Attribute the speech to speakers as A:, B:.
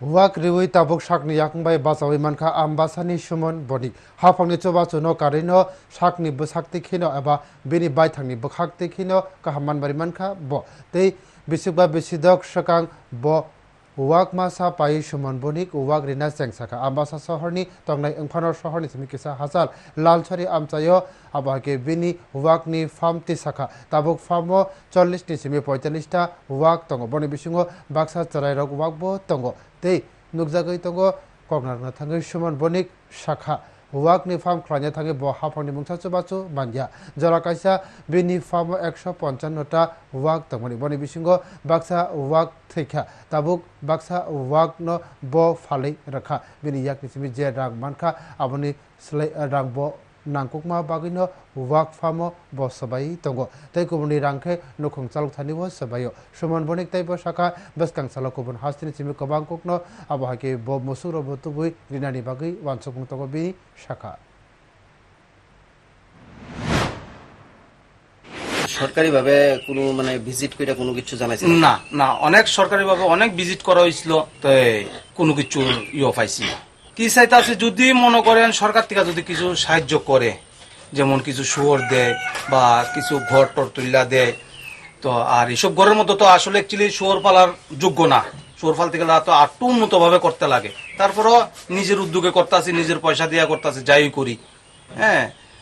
A: Walk রিউই তাবুক শাকনি ইয়াকংবাই বাজাওই ইমানখা আমবাসানি সুমন বনি হাফংনি ন Karine শাকনি বসাক্তি খিন এবা বিনি বাইথাংনি বখাক্তি খিন কাহামানবারি মানখা ব তেই বিশুকবা বিশিদক সকাং ব ওয়াক মাসা পাই সুমন বনি ওয়াক রিনা চেংসাখা আমবাসা শহরনি তংলাই ওংফানোর শহরনি সিমিকিসা হাজার লালছড়ি আমচাইও আবাহকে বিনি ওয়াকনি ফার্মটি সাকা তাবুক ফার্ম চল্লিশ সিমি পঁয়তাল্লিশটা ওয়াক তঙ্গ বনি বিশুঙ্গ বাক্সা চড়াই রক ওয়াকবো তঙ্গ tei nukjagui tongo koknarna thangui suman bonik শাখা ওয়াকনি ফার্ম খ্লাইনা থাকে ব হাফাংনি মুংসা চুবাচু মানজিয়া জরা কাইসা বিনি ফার্ম একশো পঞ্চান্নটা ওয়াক তংমনি বনি বিসিঙ্গ বাক্সা ওয়াক থৈখা তাবুক বাক্সা ওয়াক ন ব ফালাই রাখা বিনি ইয়াক নিসিমি যে রাং মানখা আবনি স্লাই রাং ব নাংকুকমা বাগিনো ওয়াক ফার্ম ব সবাই তঙ্গ তাই কুবনি রাংখে নখং চালক থানিব সবাইও সমান বনিক তাইব শাখা বেসকাং চালক কুবন হাস্তিনি সিমি কবাং কুকনো আবহাকে ব মুসুর বতুবুই রিনানি বাগৈ ওয়ানসকুং তঙ্গ বিনি শাখা
B: সরকারিভাবে কোনো মানে ভিজিট করে কোনো কিছু জানাইছে না?
C: না না অনেক সরকারিভাবে অনেক ভিজিট করা হয়েছিল তো কোনো কিছু ইয়ে পাইছি না কি চাইতে আছে যদি মনে করেন সরকার থেকে যদি কিছু সাহায্য করে, যেমন কিছু শুয়োর দেয় বা কিছু ঘর টর তুল্লা দেয়, তো আর এইসব ঘরের মতো তো আসলে অ্যাকচুয়ালি শুয়োর পালার যোগ্য না। শুয়োর পালতে গেলে তো আরটু উন্নত ভাবে করতে লাগে। তারপরও নিজের উদ্যোগে করতে আসি নিজের পয়সা দিয়া করতে আসি যাই করি। হ্যাঁ